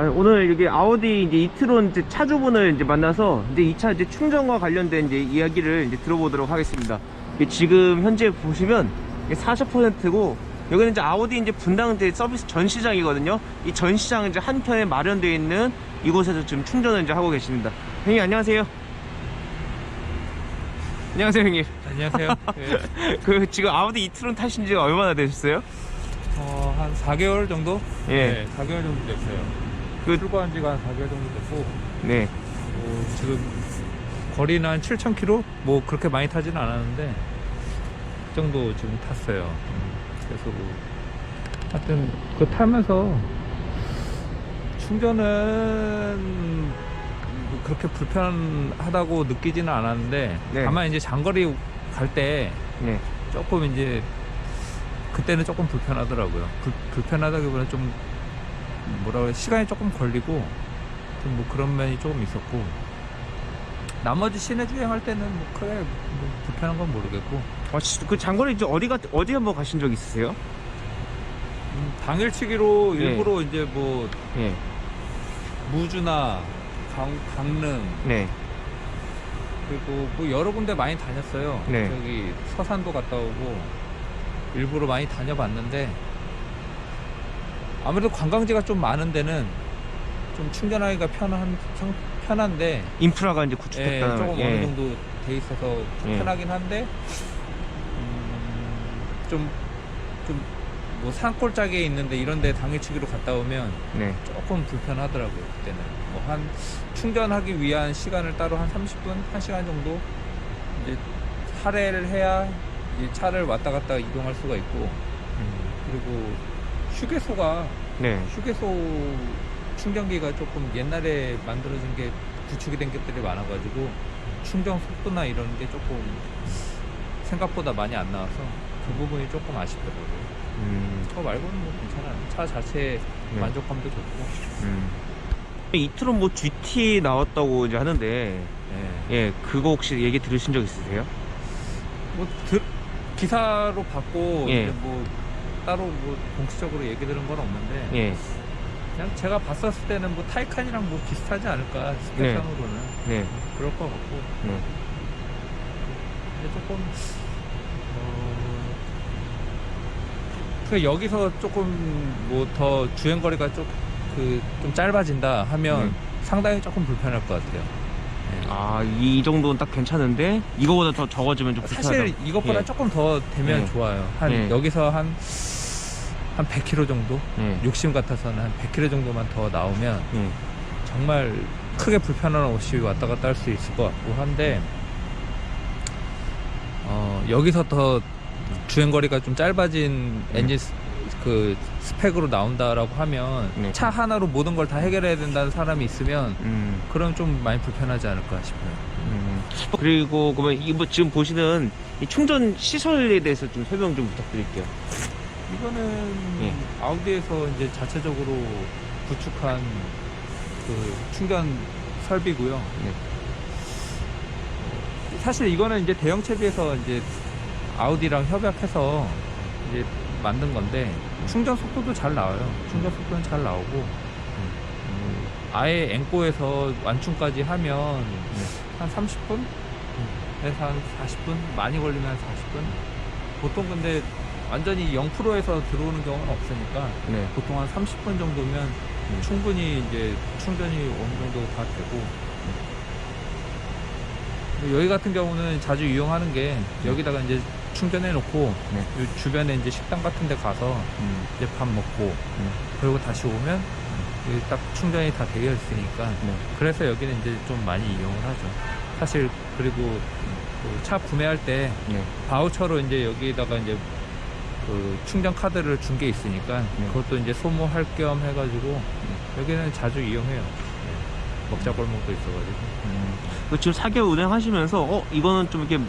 아, 오늘 여기 아우디 이제 이트론 이제 차주분을 이제 만나서 이제 이 차 이제 충전과 관련된 이제 이야기를 이제 들어보도록 하겠습니다. 지금 현재 보시면 40%고 여기는 이제 아우디 이제 분당 이제 서비스 전시장이거든요. 이 전시장 이제 한편에 마련되어 있는 이곳에서 지금 충전을 이제 하고 계십니다. 형님 안녕하세요. 안녕하세요 형님. 안녕하세요. 예. 그 지금 아우디 이트론 타신 지가 얼마나 되셨어요? 어, 한 4개월 정도? 예. 네, 4개월 정도 됐어요. 그- 출고한 지가 한 4개월 정도 됐고, 네. 뭐 지금 거리는 한 7,000km? 뭐 그렇게 많이 타진 않았는데, 그 정도 지금 탔어요. 음, 그래서 뭐, 하여튼, 그 타면서 충전은 뭐 그렇게 불편하다고 느끼지는 않았는데, 네. 다만 이제 장거리 갈 때, 네. 조금 이제 그때는 조금 불편하더라고요. 불, 불편하다기보다는 좀 뭐라 그래 시간이 조금 걸리고 좀 뭐 그런 면이 조금 있었고 나머지 시내 주행할 때는 뭐 크게 뭐 불편한 건 모르겠고 아, 진- 그 장거리 이제 어디가 어디 한번 가신 적 있으세요? 음, 당일치기로 네. 일부러 이제 뭐 네. 무주나 강, 강릉 네. 그리고 뭐 여러 군데 많이 다녔어요. 네. 저기 서산도 갔다 오고 일부러 많이 다녀봤는데 아무래도 관광지가 좀 많은 데는 좀 충전하기가 편한 성- 편한데 인프라가 이제 예, 구축됐다는 조금 예. 어느 정도 돼 있어서 예. 편하긴 한데 음, 좀좀 뭐 산골짜기에 있는데 이런데 당일치기로 갔다 오면 네. 조금 불편하더라고요 그때는 뭐 한 충전하기 위한 시간을 따로 한 30분 1시간 정도 이제 할애를 해야 이 차를 왔다 갔다 이동할 수가 있고 그리고 휴게소가 네. 휴게소 충전기가 조금 옛날에 만들어진 게 구축이 된 것들이 많아가지고 충전 속도나 이런 게 조금 생각보다 많이 안 나와서 그 부분이 조금 아쉽더라고요. 음. 그거 말고는 뭐 괜찮아요. 차 자체 네. 만족감도 좋고. 음. 이트론 뭐 GT 나왔다고 이제 하는데 예. 예, 그거 혹시 얘기 들으신 적 있으세요? 뭐 들, 기사로 받고 예. 이제 뭐 따로 뭐 공식적으로 얘기 들은 건 없는데 예. 그냥 제가 봤었을 때는 뭐 타이칸이랑 뭐 비슷하지 않을까 스펙상으로는 네. 그럴 것 같고 네. 근데 조금 어, 그 여기서 조금 뭐 더 주행 거리가 좀 그 좀 짧아진다 하면 네. 상당히 조금 불편할 것 같아요. 예. 아, 이 정도는 딱 괜찮은데 이거보다 더 적어지면 좀 불편하다. 사실 이것보다 예. 조금 더 되면 예. 좋아요. 한 예. 여기서 한 한 100km 정도? 예. 욕심 같아서는 한 100km 정도만 더 나오면 예. 정말 크게 불편함 없이 왔다 갔다 할 수 있을 것 같고 한데 어, 여기서 더 주행 거리가 좀 짧아진 네. 엔진 스- 그 스펙으로 나온다라고 하면 네. 차 하나로 모든 걸 다 해결해야 된다는 사람이 있으면 음. 그럼 좀 많이 불편하지 않을까 싶어요. 음. 그리고 그러면 이뭐 지금 보시는 이 충전 시설에 대해서 좀 설명 좀 부탁드릴게요. 이거는 예. 아우디에서 이제 자체적으로 구축한 그 충전 설비고요. 네. 사실 이거는 이제 대형차 비해서 이제 아우디랑 협약해서 이제 만든 건데 충전 속도도 잘 나와요. 충전 속도는 잘 나오고 음, 아예 앵꼬에서 완충까지 하면 한 30분? 에서 한 40분? 많이 걸리면 한 40분? 보통 근데 완전히 0%에서 들어오는 경우는 없으니까 네. 보통 한 30분 정도면 음. 충분히 이제 충전이 어느 정도 다 되고 근데 여기 같은 경우는 자주 이용하는 게 여기다가 이제 충전해 놓고 네. 요 주변에 이제 식당 같은 데 가서 음. 이제 밥 먹고 음. 그리고 다시 오면 여기 딱 충전이 다 되어 있으니까 네. 그래서 여기는 이제 좀 많이 이용을 하죠 사실 그리고 그차 구매할 때 네. 바우처로 이제 여기다가 이제 그 충전 카드를 준 게 있으니까 네. 그것도 이제 소모할 겸 해가지고 여기는 자주 이용해요. 네. 먹자 골목도 있어가지고. 음. 그 지금 4개월 운행하시면서 어 이거는 좀 이렇게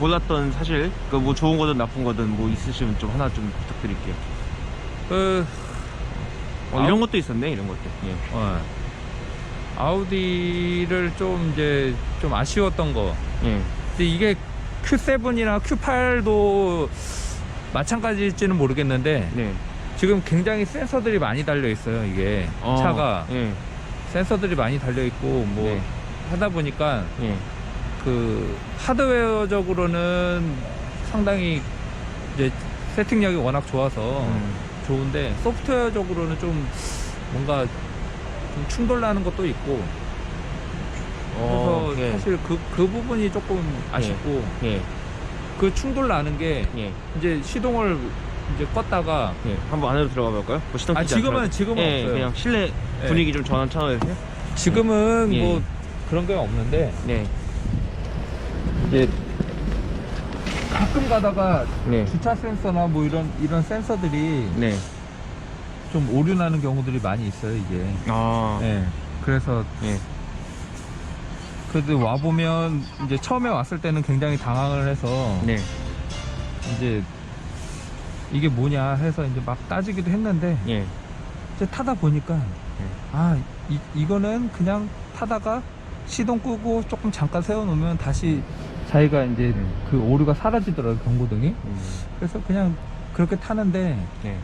몰랐던 사실 그 뭐 좋은 거든 나쁜 거든 뭐 있으시면 좀 하나 좀 부탁드릴게요. 그 어, 이런 것도 있었네 이런 것도. 예. 어, 아우디를 좀 이제 좀 아쉬웠던 거. 예. 근데 이게 Q7이나 Q8도 마찬가지일지는 모르겠는데 네. 지금 굉장히 센서들이 많이 달려 있어요. 이게 어, 차가 예. 센서들이 많이 달려 있고 뭐 네. 하다 보니까 예. 그 하드웨어적으로는 상당히 이제 세팅력이 워낙 좋아서 음. 좋은데 소프트웨어적으로는 좀 뭔가 좀 충돌 나는 것도 있고 어, 그래서 예. 사실 그, 그 부분이 조금 아쉽고 예. 그 충돌 나는 게 예. 이제 시동을 이제 껐다가 예. 한번 안으로 들어가 볼까요? 뭐 시동 아 끄지 지금은 않더라도. 지금은 예, 없어요. 그냥 실내 예. 분위기 좀 전환 차원에서요? 지금은 예. 뭐 그런 게 없는데 네. 이제 가끔 가다가 네. 주차 센서나 뭐 이런 이런 센서들이 네. 좀 오류 나는 경우들이 많이 있어요 이게. 아. 예. 그래서 예. 그래도 와 보면 이제 처음에 왔을 때는 굉장히 당황을 해서 네. 이제 이게 뭐냐 해서 이제 막 따지기도 했는데 예. 이제 타다 보니까 아 이, 이거는 그냥 타다가 시동 끄고 조금 잠깐 세워놓으면 다시 자기가 이제 음. 그 오류가 사라지더라고요 경고등이 음. 그래서 그냥 그렇게 타는데 네.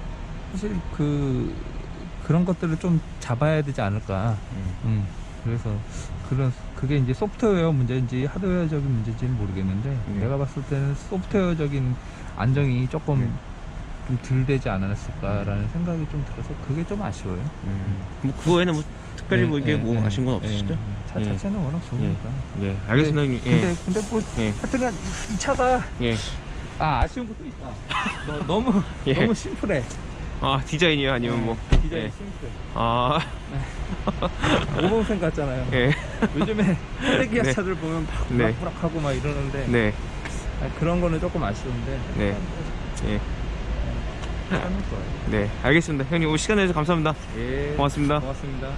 사실 그 그런 것들을 좀 잡아야 되지 않을까 음. 음, 그래서 그런 그게 이제 소프트웨어 문제인지 하드웨어적인 문제인지는 모르겠는데 네. 내가 봤을 때는 소프트웨어적인 안정이 조금 네. 좀덜 되지 않았을까라는 생각이 좀 들어서 그게 좀 아쉬워요. 음. 뭐 그거에는 뭐 특별히 뭐 이게 예, 뭐 예, 아신 건 예, 없으시죠? 차 예. 자체는 워낙 좋으니까. 예. 알겠습니다, 형님. 예. 근데 근데 뭐 예. 하여튼간 이 차가 예. 아 아쉬운 것도 있다. 너, 너무 예. 너무 심플해. 아, 디자인이요? 아니면 뭐. 디자인 예. 심플해. 아, 오봉생 같잖아요. 예. 요즘에 현대기아 네. 차들 보면 막 네. 부락부락하고 막 이러는데 네. 아, 그런 거는 조금 아쉬운데 네. 예. 네. 알겠습니다. 형님, 오늘 시간 내주셔서 감사합니다. 예. 고맙습니다. 고맙습니다.